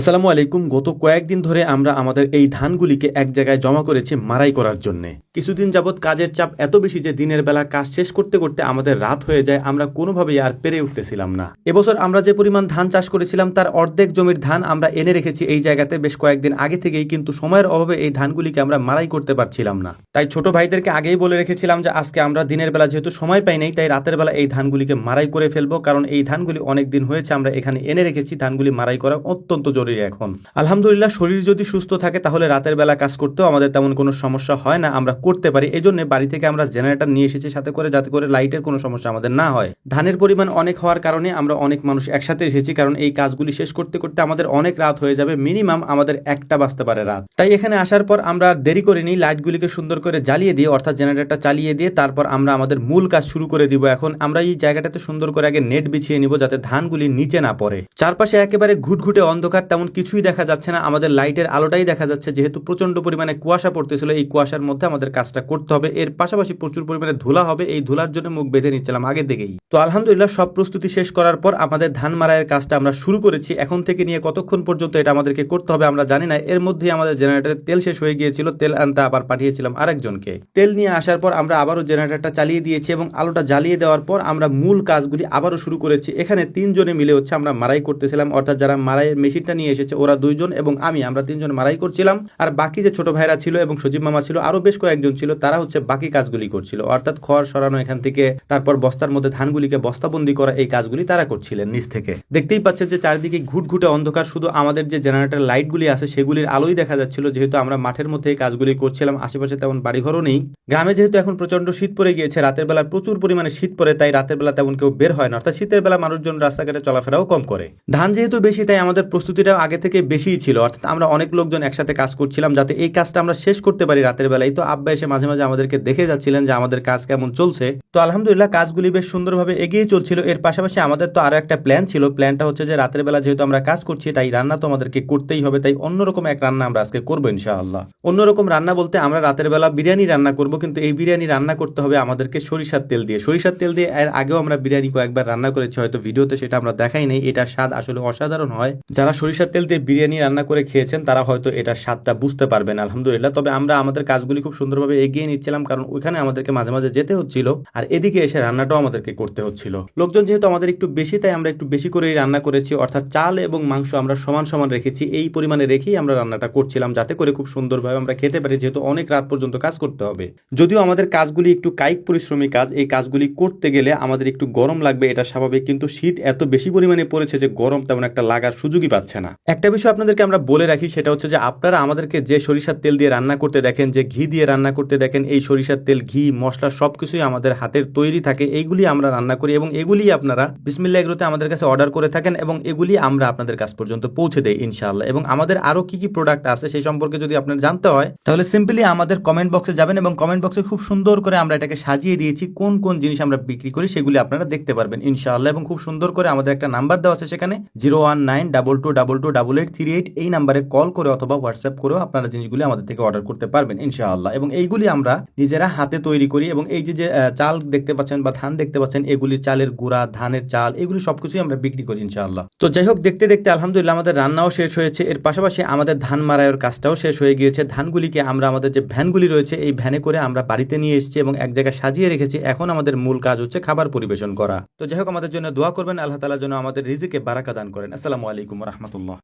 আসসালামু আলাইকুম। গত কয়েকদিন ধরে আমরা আমাদের এই ধানগুলিকে এক জায়গায় জমা করেছি মারাই করার জন্য। কিছুদিন যাবৎ কাজের চাপ এত বেশি যে দিনের বেলা কাজ শেষ করতে করতে আমাদের রাত হয়ে যায়, আমরা কোনোভাবেই আর পেরে উঠতেছিলাম না। এবছর আমরা যে পরিমাণ ধান চাষ করেছিলাম, তার অর্ধেক জমির ধান আমরা এনে রেখেছি এই জায়গাতে বেশ কয়েকদিন আগে থেকেই, কিন্তু সময়ের অভাবে এই ধানগুলিকে আমরা মারাই করতে পারছিলাম না। তাই ছোট ভাইদেরকে আগেই বলে রেখেছিলাম যে, আজকে আমরা দিনের বেলা যেহেতু সময় পাই নাই, তাই রাতের বেলা এই ধানগুলিকে মারাই করে ফেলব, কারণ এই ধানগুলি অনেক দিন হয়েছে, আমরা এখানে এনে রেখেছি, ধানগুলি মারাই করা অত্যন্ত জরুরি। এখন। আলহামদুলিল্লাহ, শরীর যদি সুস্থ থাকে, তাহলে রাতের বেলা কাজ করতেও আমাদের তেমন কোনো সমস্যা হয় না, আমরা করতে পারি। এই জন্য বাড়ি থেকে আমরা জেনারেটর নিয়ে এসেছি, সাথে করে যাতে করে লাইটের কোনো সমস্যা আমাদের না হয়। ধানের পরিমাণ অনেক হওয়ার কারণে আমরা অনেক মানুষ একসাথে এসেছি, কারণ এই কাজগুলি শেষ করতে করতে আমাদের অনেক রাত হয়ে যাবে, মিনিমাম আমাদের একটা বাজতে পারে রাত। তাই এখানে আসার পর আমরা দেরি করিনি, লাইটগুলিকে সুন্দর করে জ্বালিয়ে দিয়ে, অর্থাৎ জেনারেটরটা চালিয়ে দিয়ে, তারপর আমরা আমাদের মূল কাজ শুরু করে দিব এখন। আমরা এই জায়গাটাতে সুন্দর করে আগে নেট বিছিয়ে নিব, যাতে ধানগুলি নিচে না পড়ে। চারপাশে একেবারে ঘুটঘুটে অন্ধকার তেমন কিছুই দেখা যাচ্ছে না। আমাদের লাইটের আলোটাই দেখা যাচ্ছে, যেহেতু প্রচণ্ড পরিমাণে কুয়াশা পড়তেছিল, এই কুয়াশার মধ্যে আমাদের কাজটা করতে হবে। এর পাশাপাশি প্রচুর পরিমাণে ধুলা হবে, এই ধুলার জন্য মুখ বেঁধে নিচ্ছিলাম আগে থেকেই। তো আলহামদুলিল্লাহ, সব প্রস্তুতি শেষ করার পর আমাদের ধান মারাইয়ের কাজটা আমরা শুরু করেছি। এখন থেকে নিয়ে কতক্ষণ পর্যন্ত এটা আমাদেরকে করতে হবে আমরা জানি না। এর মধ্যেই আমাদের জেনারেটরের তেল শেষ হয়ে গিয়েছিল, তেল আনতে আবার পাঠিয়েছিলাম আরেকজনকে। তেল নিয়ে আসার পর আমরা আবারও জেনারেটরটা চালিয়ে দিয়েছি এবং আলোটা জ্বালিয়ে দেওয়ার পর আমরা মূল কাজগুলি আবারও শুরু করেছি। এখানে তিনজনে মিলে হচ্ছে আমরা মারাই করতেছিলাম। অর্থাৎ যারা মারাইয়ের মেশিনটা নিয়ে এসেছে। ওরা দুইজন এবং আমি, আমরা তিনজন মারাই করছিলাম। আর বাকি যে ছোট ভাইরা ছিল এবং সজীব মামা ছিল আরও বেশ কয়েকজন ছিল, তারা হচ্ছে বাকি কাজগুলি করছিল। অর্থাৎ খড় সরানো এখান থেকে, তারপর বস্তার মধ্যে ধানগুলিকে বস্তাবন্দি করা এই কাজগুলি তারা করছিলেন নিচ থেকে। দেখতেই পাচ্ছেন যে চারিদিকে ঘুটঘুটে অন্ধকার, শুধু আমাদের যে জেনারেটর লাইটগুলি আছে, সেগুলির আলোই দেখা যাচ্ছিল, যেহেতু আমরা মাঠের মধ্যে এই কাজগুলি করছিলাম, আশেপাশে তেমন বাড়িঘরও নেই। গ্রামে যেহেতু এখন প্রচণ্ড শীত পড়ে গিয়েছে, রাতের বেলা প্রচুর পরিমাণে শীত পড়ে, তাই রাতের বেলা তেমন কেউ বের হয় না। অর্থাৎ শীতের বেলা মানুষজন রাস্তাঘাটে চলাফেরাও কম করে। ধান যেহেতু বেশি, তাই আমাদের প্রস্তুতিটাও আগে থেকে বেশিই ছিল। অর্থাৎ আমরা অনেক লোকজন একসাথে কাজ করছিলাম যাতে এই কাজটা আমরা শেষ করতে পারি রাতের বেলায়। তো আব্বা এসে মাঝে মাঝে আমাদেরকে দেখে যাচ্ছিলেন যে আমাদের কাজ কেমন চলছে। তো আলহামদুলিল্লাহ কাজগুলি বেশ সুন্দরভাবে এগিয়ে চলছিল। এর পাশাপাশি আমাদের তো আরও একটা প্ল্যান ছিল। প্ল্যানটা হচ্ছে যে রাতের বেলা যেহেতু আমরা কাজ করছি, তাই রান্না তো আমাদেরকে করতেই হবে। তাই অন্যরকম এক রান্না আমরা আজকে করব ইনশাআল্লাহ। অন্যরকম রান্না বলতে আমরা রাতের বেলা বিরিয়ানি রান্না করব। কিন্তু এই বিরিয়ানি রান্না করতে হবে আমাদেরকে সরিষার তেল দিয়ে। সরিষার তেল দিয়ে এর আগেও আমরা বিরিয়ানি কয়েকবার রান্না করেছি। হয়তো ভিডিওতে সেটা আমরা দেখাই নেই। এটা স্বাদ আসলে অসাধারণ হয়। যারা সরিষার তেল দিয়ে বিরিয়ানি রান্না করে খেয়েছেন, তারা হয়তো এটা স্বাদটা বুঝতে পারবেন, আলহামদুলিল্লাহ। তবে আমরা আমাদের কাজগুলি খুব সুন্দরভাবে এগিয়ে নিচ্ছিলাম, কারণ ওইখানে আমাদেরকে মাঝে মাঝে যেতে হচ্ছিল আর এদিকে এসে রান্নাটাও আমাদেরকে করতে হচ্ছিল। লোকজন যেহেতু আমাদের একটু বেশি, তাই আমরা একটু বেশি করেই রান্না করেছি। অর্থাৎ চাল এবং মাংস আমরা সমান সমান রেখেছি, এই পরিমাণে রেখেই আমরা রান্নাটা করছিলাম, যাতে করে খুব সুন্দরভাবে আমরা খেতে পারি, যেহেতু অনেক রাত পর্যন্ত কাজ করতে হবে। যদিও আমাদের কাজগুলি একটু কায়িক পরিশ্রমী কাজ, এই কাজগুলি করতে গেলে আমাদের একটু গরম লাগবে, এটা স্বাভাবিক, কিন্তু শীত এত বেশি পরিমাণে পড়েছে যে গরম তেমন একটা লাগার সুযোগই পাচ্ছে একটা বিষয় আপনাদেরকে আমরা বলে রাখি, সেটা হচ্ছে যে আপনারা আমাদেরকে যে সরিষার তেল দিয়ে রান্না করতে দেখেন, যে ঘি দিয়ে রান্না করতে দেখেন, এই সরিষার তেল, ঘি, মশলা সবকিছুই আমাদের হাতের তৈরি থাকে। এইগুলি আমরা রান্না করি এবং এগুলি আপনারা বিসমিল্লা এগুলোতে আমাদের কাছে অর্ডার করে থাকেন এবং এগুলি আমরা আপনাদের কাছ পর্যন্ত পৌঁছে দেয় ইনশাআল্লাহ। এবং আমাদের আরও কি কি প্রোডাক্ট আছে সেই সম্পর্কে যদি আপনার জানতে হয়, তাহলে সিম্পলি আমাদের কমেন্ট বক্সে যাবেন এবং কমেন্ট বক্সে খুব সুন্দর করে আমরা এটাকে সাজিয়ে দিয়েছি, কোন কোন জিনিস আমরা বিক্রি করি সেগুলি আপনারা দেখতে পারবেন ইনশাআল্লাহ। এবং খুব সুন্দর করে আমাদের একটা নাম্বার দেওয়া আছে সেখানে zero one nine double two double two double eight three eight এই নাম্বারে কল করে অথবা হোয়াটসঅ্যাপ করেও আপনারা জিনিসগুলি আমাদের থেকে অর্ডার করতে পারবেন, ইনশাআল্লাহ। এবং এইগুলি আমরা নিজেরা হাতে তৈরি করি এবং এই যে যে চাল দেখতে পাচ্ছেন বা ধান দেখতে পাচ্ছেন, এগুলি চালের গুঁড়া, ধানের চাল, এগুলি সবকিছুই আমরা বিক্রি করি, ইনশাআল্লাহ। তো যাই হোক, দেখতে দেখতে আলহামদুলিল্লাহ আমাদের রান্নাও শেষ হয়েছে। এর পাশাপাশি আমাদের ধান মারাইয়ের কাজটাও শেষ হয়ে গিয়েছে। ধানগুলিকে আমরা আমাদের যে ভ্যানগুলি রয়েছে, এই ভ্যানে করে আমরা বাড়িতে নিয়ে এসেছি এবং এক জায়গায় সাজিয়ে রেখেছি। এখন আমাদের মূল কাজ হচ্ছে খাবার পরিবেশন করা। তো যাই হোক, আমাদের জন্য দোয়া করবেন। আল্লাহ তালার জন্য আমাদের রিজিকে বারাকা দান করেন। আসসালামু আলাইকুম রহমতুল্লাহ। Allah.